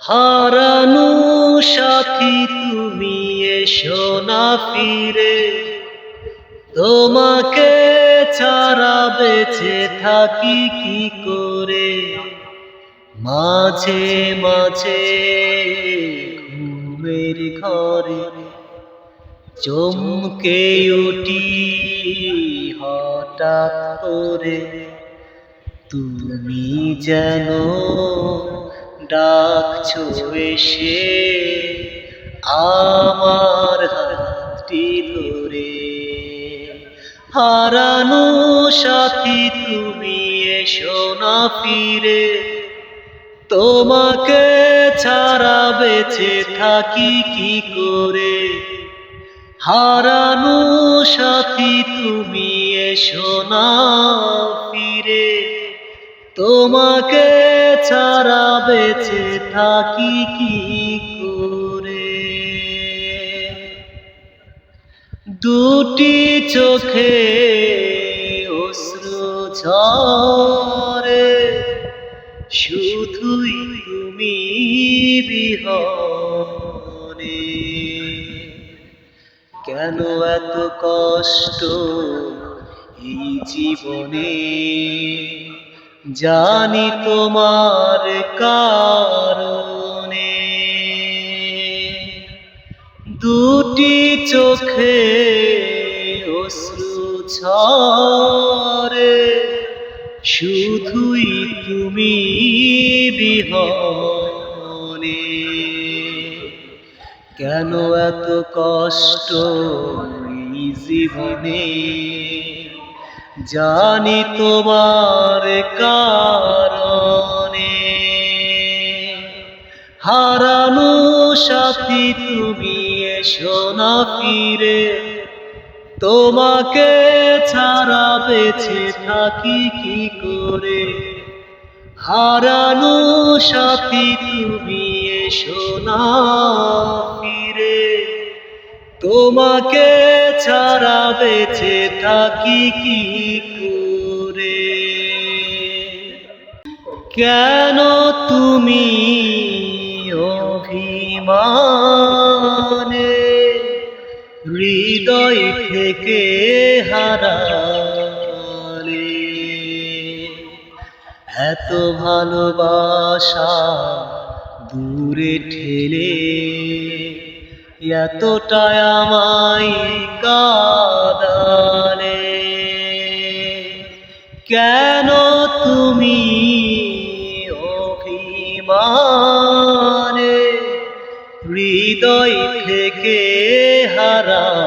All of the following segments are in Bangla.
হারানো সাথী, তুমি এসো না ফিরে। তোমাকে ছাড়া বেঁচে থাকি কি করে? মাঝে মাঝে ঘুমের ঘরে চমকে উঠি হঠাৎ করে। তুমি যেন ডাকছো এসে আমার হাতটি ধরে। হারানো সাথী, তুমি এসো না ফিরে। তোমাকে ছাড়া বেঁচে থাকি কি করে? হারানো সাথী, তুমি এসো না ফিরে। তোমাকে ছাড়া বেঁচে থাকি কি করে? দুটি চোখে অশ্রু ঝরে, শুধুই তুমি বিহনে। কেন এত কষ্ট এই জীবনে? জানি তোমার কারণে। দুটি চোখে অশ্রু শুধুই তুমি বিহনে কেন এত কষ্ট জীবনে? জানি তোমার কারণে। হারানো সাথী তুমি এসো না ফিরে। তোমাকে ছাড়া বেঁচে থাকি কি করে? হারানো সাথী তুমি এসো না ফিরে। তোমাকে ছাড়া বেঁচে থাকি কি করে? কেন তুমি অভিমানে হৃদয় থেকে হারালে? এত ভালোবাসা দূরে ঠেলে এতটাই আমায় কাদালে। কেন তুমি অভিমানে হৃদয় থেকে হারালে?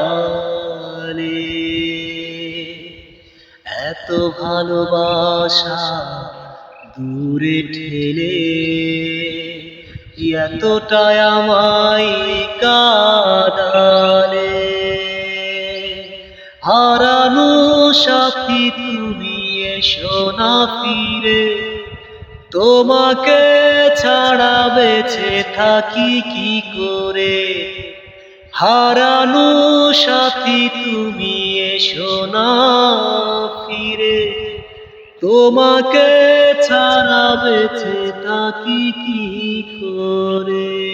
এত ভালোবাসা দূরে ঠেলে এতটাই আমায় কাদালে। হারানো সাথী, তুমি এসো না ফিরে। তোমাকে ছাড়া বেঁচে থাকি কি করে? হারানো সাথী, তুমি এসো না ফিরে। তোমাকে ছাড়া বেঁচে থাকি কি করে?